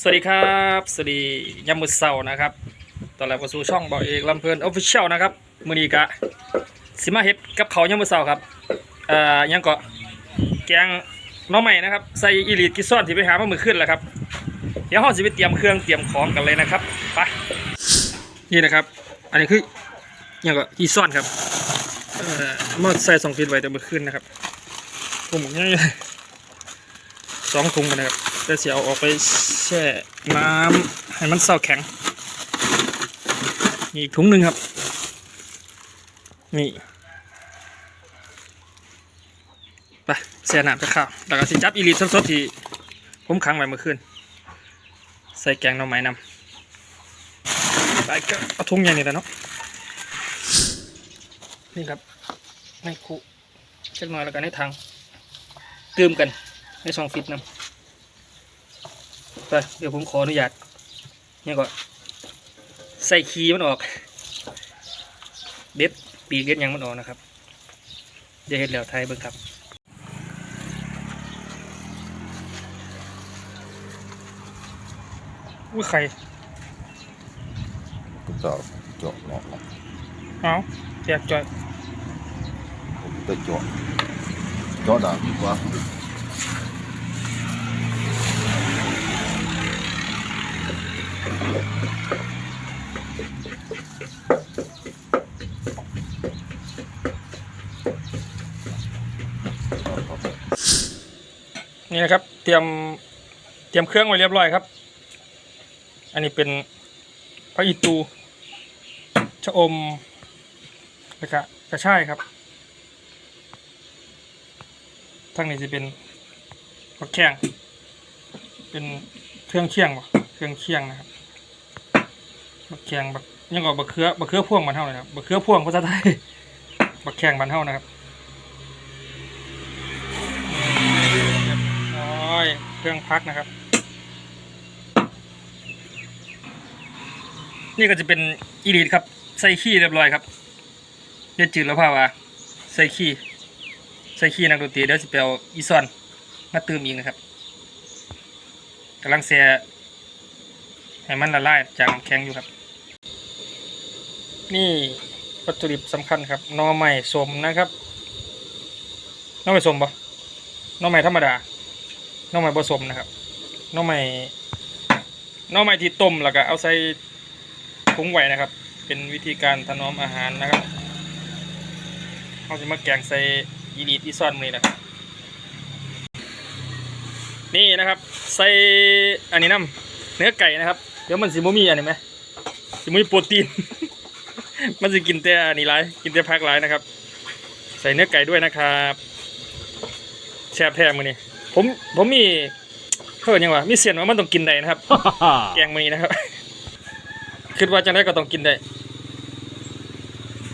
สวัสดีครับ สวัสดียามมือเสานะครับ ตอนแรกมาสู่ช่องบอกเอกลำเพลินออฟฟิเชียลนะครับ มือนีกะสิมาเฮ็ดกับเขาวยามมือเสาครับเอ่อยังเก็แกงน้องใหม่นะครับ ใส่อีลีดกิซ่อนที่ไปหามามือขึ้นแล้วครับ เดี๋ยวห้องสิไปเตรียมเครื่องเตรียมของกันเลยนะครับ ไป นี่นะครับ อันนี้คือยังเก็อีซ่อนครับเอ่อมาใส่สองฟีดไว้แต่มือขึ้นนะครับผมง่ายเลยสองถุงกันนะครับจะเสียเอาออกไป แช่น้ำให้มันเศร้าแข็งนี่อีกถุงหนึ่งครับ นี่ไปแช่น้ำจะข้าวแล้วก็สิจับอีลีสดๆที่ผมขังไว้เมื่อคืนใส่แกงหน่อไม้นำไปก็เอาถุงใหญ่นี่แหละเนาะนี่ครับในคุเช็คหน่อยแล้วกันในถังเติมกันในซองฟิตน้ำ ไปเดี๋ยวผมขออนุญาตเนี่ยก่อนใส่คีย์มันออก เด็ดปีกเด็ดหยังมันออกนะครับ เดี๋ยวเห็ดแล้วไทยเบิ่งครับอุ้ยไข่ก็จะเจาะเนาะเอาแจกจ่อยผมจะเจาะเจาะด่าดีกว่า นี่นะครับ เตรียมเตรียมเครื่องไว้เรียบร้อยครับ อันนี้เป็นพระอิตูชะอมแล้วก็กระช่ายครับทั้งนี้จะเป็นผักแข้งเป็นเครื่องเคียงบ่เครื่องเคียงนะครับ บักแข้งบักยังก็บักเขือบักเขือพ่วงบานเท่าเลยครับบักเขือพ่วงภาษาไทยบักแข้งบานเท่านะครับโอ้ยเครื่องพักนะครับ นี่ก็จะเป็นอีลีดครับใส่ขี้เรียบร้อยครับเรียดจืดแล้วพ่าวาใส่ขี้ใส่ขี้นักดนตรีเดี๋ยวสิไปเอาอีซอนมาเติมอีกนะครับกำลังแซ่ให้มันละลายจากน้ำแข็งอยู่ครับ นี่วัตถุดิบสำคัญครับหน่อไม้สมนะครับหน่อไม้สมปะหน่อไม้ธรรมดาหน่อไม้ผสมนะครับหน่อไม้หน่อไม้ที่ต้มแล้วก็เอาใส่ถุงไว้นะครับ เป็นวิธีการถนอมอาหารนะครับเราจะมาแกงใส่ยีนีที่ซ่อนมือนะครับนี่นะครับใส่อันนี้น้ำเนื้อไก่นะครับ เดี๋ยวมันสิบ่มีอันนี้ไหมสิบ่มีโปรตีน มันสิกินแต่อันนี้ไรกินแต่ผักไรนะครับ ใส่เนื้อไก่ด้วยนะครับแซ่บแท้มือนี้ผมผมมีเพิ่นยังวะมีเสียนว่ามันต้องกินได้นะครับ แกงมือนี้นะครับคิดว่าจังได้ก็ต้องกินได้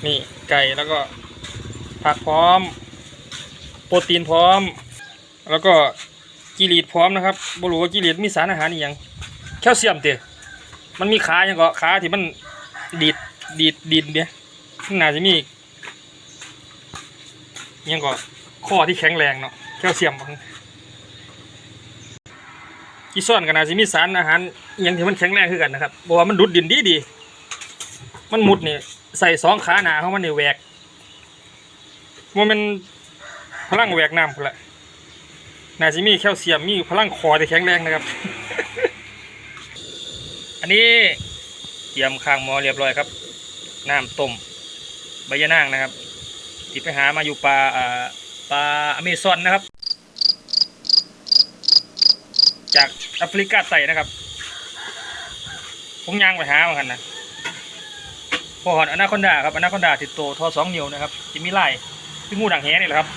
นี่ไก่แล้วก็ผักพร้อม โปรตีนพร้อม แล้วก็กิรีดพร้อมนะครับบรู้ว่ากิรีดมีสารอาหารอีกอย่างแคลเซียมเตะมันมีขาอย่างก็ขาที่มันดีด ดีดดีดเนี่ยมันน่าจะมียังก็ข้อที่แข็งแรงเนาะแคลเซียมบางกีซ่อนก็น่าจะมีสารอาหารย่างที่มันแข็งแรงขึ้นกันนะครับเพราะว่ามันดุดดินดีดีมันมุดนี่ใส่สองขาหนาเขามันนี่แหวกว่ามันพลังแหวกน้ำพุ่นละน่าจะมีแคลเซียมมีพลังคอที่แข็งแรงนะครับ อันนี้เตรียมข้างหมอเรียบร้อยครับ น้ำต้มใบยะนางนะครับที่ไปหามาอยู่ปลาปลาอเมซอนนะครับ จากแอฟริกาใต้นะครับผมย่างไปหาเหมือนกันนะพอหอนอนาคอนดาครับอนาคอนดาติดโตทอสองนิ้วนะครับจะมีลายคืองูดังแหนี่แหละครับ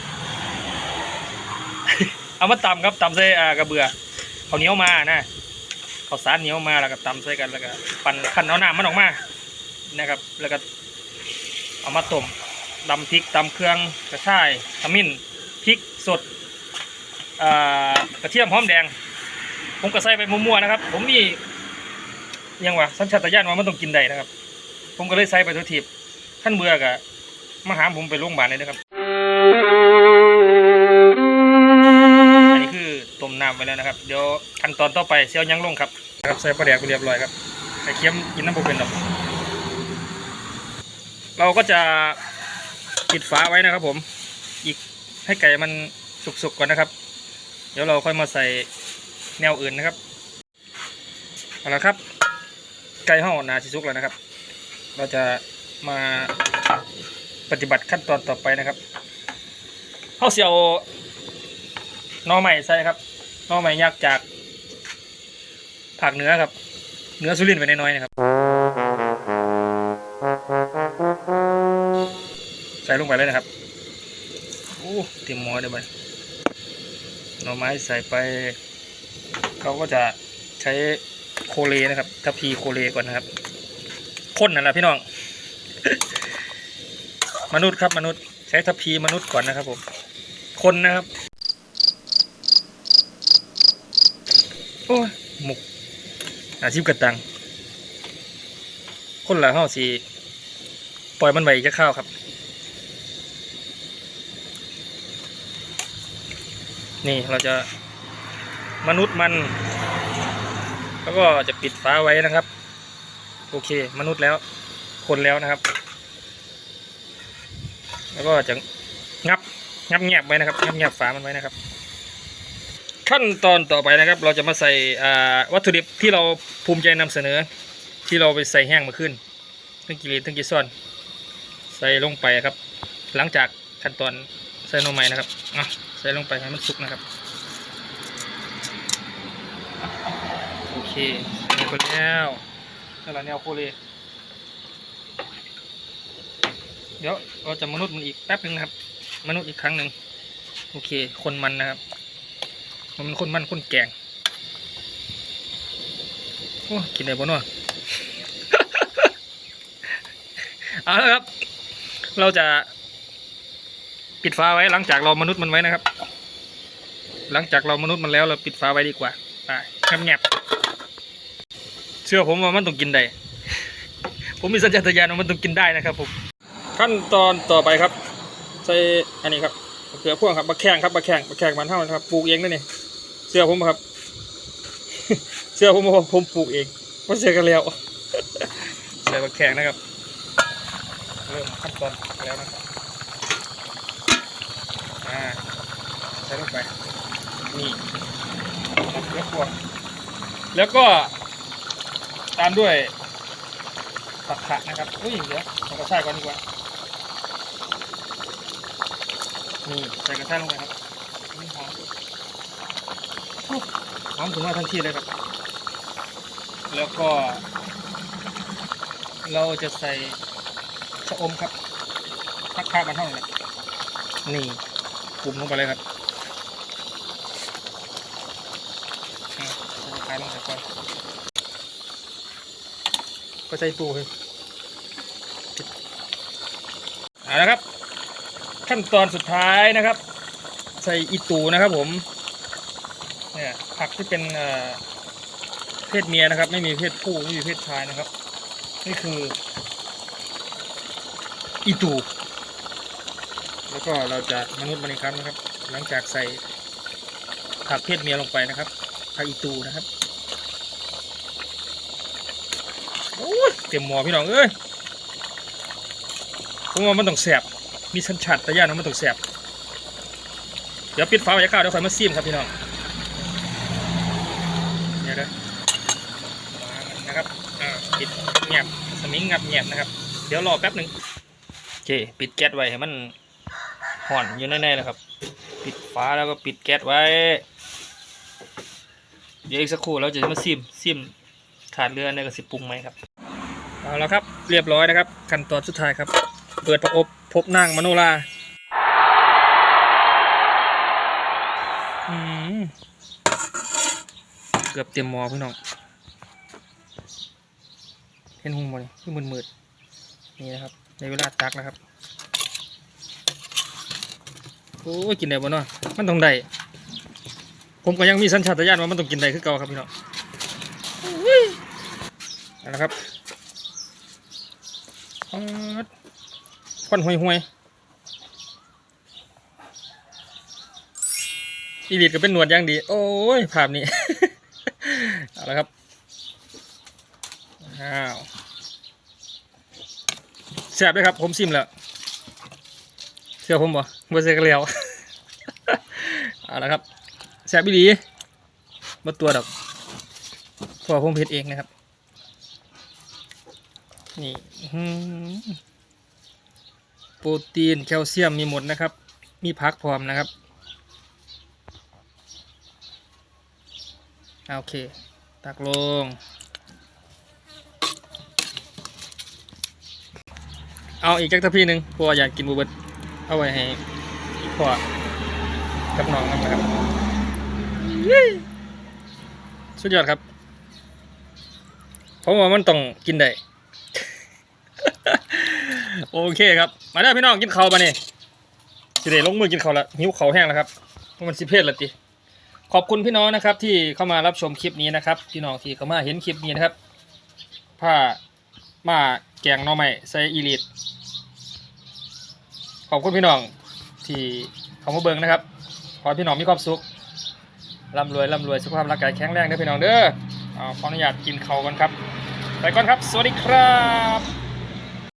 เอามาตำครับตำใส่อ่ากระเบือเขาเหนียวมานะเขาสารเหนียวมาแล้วก็ตำใส่กันแล้วก็ปั่นขันเอาน้ำมันออกมา นะครับ แล้วก็เอามาต้มตำพริกตำเครื่องกระชายขมิ้นพริกสดกระเทียมหอมแดง ผมก็ใส่ไปมั่วๆนะครับ ผมมียังวะสัญชาตญาณว่ามันต้องกินได้นะครับ ผมก็เลยใส่ไปทุกทีขั้นเบื่อกะมาหาผมไปโรงพยาบาลเลยนะครับ อันนี้คือต้มน้ำไปแล้วนะครับ เดี๋ยวขั้นตอนต่อไปเซียวยังลงครับครับใส่ปลาแดกไปเรียบร้อยครับไข่เค็มกินน้ำโปเป็นดอก เราก็จะปิดฝาไว้นะครับ ผม อีกให้ไก่มันสุกๆก่อนนะครับ เดี๋ยวเราค่อยมาใส่แนวอื่นนะครับเอาละครับ ไก่ห่อนาชิซุกแล้วนะครับ เราจะมาปฏิบัติขั้นตอนต่อไปนะครับเขาเสียวน่อใหม่ใส่ครับน่อใหม่ยักจากภาคเนื้อครับ เนื้อสุรินไปน้อยๆนะครับ ส่ลงไปเลยนะครับโอ้เตรียมหม้อเลยวไปหน่อไม้ใส่ไปเขาก็จะใช้โคเลนะครับทัพพีโคเลก่อนนะครับข้นนั่นแหละพี่น้อง มนุษย์ครับมนุษย์ใช้ทัพพีมนุษย์ก่อนนะครับผมคนนะครับโอ้ยหมุกอาชีพกระตัง คนละห้าสีปล่อยมันไปจะเข้าวครับ นี่เราจะมนุษย์มัน แล้วก็จะปิดฝาไว้นะครับ โอเค มนุษย์แล้ว คนแล้วนะครับ แล้วก็จะงับงับแงบไว้นะครับงับแงบฝามันไว้นะครับ ขั้นตอนต่อไปนะครับ เราจะมาใส่อวัตถุดิบที่เราภูมิใจนำเสนอ ที่เราไปใส่แห้งมาขึ้นทั้งกิเลสทั้งกิซ่อน ใส่ลงไปครับ หลังจากขั้นตอน ส่นมใหม่นะครับอะใส่ลงไปให้มันสุกนะครับ โอเคใส่ลงไปแล้วนั่นแหละแนวโคเลเดี๋ยวเราจะมนุษย์มันอีกแป๊บหนึ่งนะครับ มนุษย์อีกครั้งหนึ่งโอเค คนมันนะครับ มันเป็นคนมันคนแกงโอ้กินได้บ่เนาะเอาละครับ เราจะ ปิดฝาไว้หลังจากเรามนุษย์มันไว้นะครับ หลังจากเรามนุษย์มันแล้วเราปิดฝาไว้ดีกว่าไปแงบๆเชื่อผมว่ามันต้องกินได้ ผมมีสัญชาตญาณว่ามันต้องกินได้นะครับผมขั้นตอนต่อไปครับ ใส่อันนี้ครับเขือพ่วงครับมะแข้งครับมะแข้งมะแข้งมันเท่านะครับปลูกเองนั่นนี่เสื้อผมครับเสื้อผมว่าผมปลูกเองไม่เสื้อกันแล้วใส่มะแข้งนะครับเริ่มขั้นตอนแล้วนะครับ ใส่ลงไปนี่แล้วพวกแล้วก็ ตามด้วยผักขะนะครับอุ้ยเดี๋ยวเราก็ใส่ก่อนดีกว่านี่ใส่กระชายลงไปครับนี่หอมหอมถึงว่าทันทีเลยครับ แล้วก็ เราจะใส่ชะอมครับพักข้าวมันเท่านั้นแหละนี่ กลุ่มลงไปเลยครับอะใส่ลงไปก่อนก็ใส่ตู้เลยเอาละครับ ขั้นตอนสุดท้ายนะครับ ใส่อีตูนะครับผม เนี่ยผักที่เป็นเอ่อเพศเมียนะครับ ไม่มีเพศผู้ไม่มีเพศชายนะครับ นี่คือ อีตู แล้วก็เราจะมนุษย์มันอีกครั้งนะครับ หลังจากใส่ผักเพศเมียลงไปนะครับผักอีตูนะครับโอ้ยเต็มหม้อพี่น้องเอ้ยผมว่ามันต้องแสบมีสัญชาตญาณว่ามันต้องแสบเดี๋ยวปิดฝาไว้ข้าวเดี๋ยวค่อยมาซีมครับพี่น้องเดี๋ยนะนะครับปิดเงียบสมิงงับเงียบนะครับ เดี๋ยวรอแป๊บหนึ่งโอเคปิดแก๊สไว้ให้มัน ห่อนอยู่แน่ๆนะครับ ปิดฝาแล้วก็ปิดแก๊สไว้ เดี๋ยวอีกสักครู่เราจะมาซิมซิมขาดเรือในกระสิบปรุงไหมครับเอาแล้วครับเรียบร้อยนะครับขั้นตอนสุดท้ายครับ เปิดประอบพบนางมโนราเกือบเต็มมอพี่น้องเห็นหุงบ่นี่ที่มืดๆนี่นะครับในเวลาตักนะครับ โอ้ยกินได้บ่เนาะมันต้องได้ผมก็ยังมีสัญชาตญาณว่ามันต้องกินได้คือเก่าครับพี่น้องนะครับควันห่วยห่วยอีลิดก็เป็นหนวดอย่างดี โอ้ยภาพนี้เอาละครับอ้าวแซ่บเลยครับ ผมซิมแล้ว เชื่อผมบ่บ่เสียกันแล้วเอาละครับแซ่บอีหลีบ่ตัวดอกเพราะว่อผมเผ็ดเองนะครับ นี่อื้อหือโปรตีนแคลเซียมมีหมดนะครับ มีพักพร้อมนะครับอ่าโอเค ตักลง เอาอีกจักทพี่หนึ่งเพราะว่าอยากกินบูเบิร์ต เอาไว้ให้พ่อกับน้องครับนะครับยี่สุดยอดครับผมว่ามันต้องกินได้ โอเคครับ มาได้อพี่น้องกินข้าวปะเนี่ยสิเดลงมือกินข้าวละหิวข้าวแห้งแล้วครับเพราะมันสิเพศละติขอบคุณพี่น้องนะครับ ที่เข้ามารับชมคลิปนี้นะครับ พี่น้องที่เข้ามาเห็นคลิปนี้นะครับผ้ามาแกงหน่อไม้ใส่อีลิตข อบคุณพี่น้องที่เข้ามาเบิ่งนะครับ ขอให้พี่น้องมีความสุขร่ำรวยร่ำรวยสุขภาพร่างกายแข็งแรงเด้อพี่น้องเด้อขออนุญาตกินเขากันครับ ไปก่อนครับ สวัสดีครับ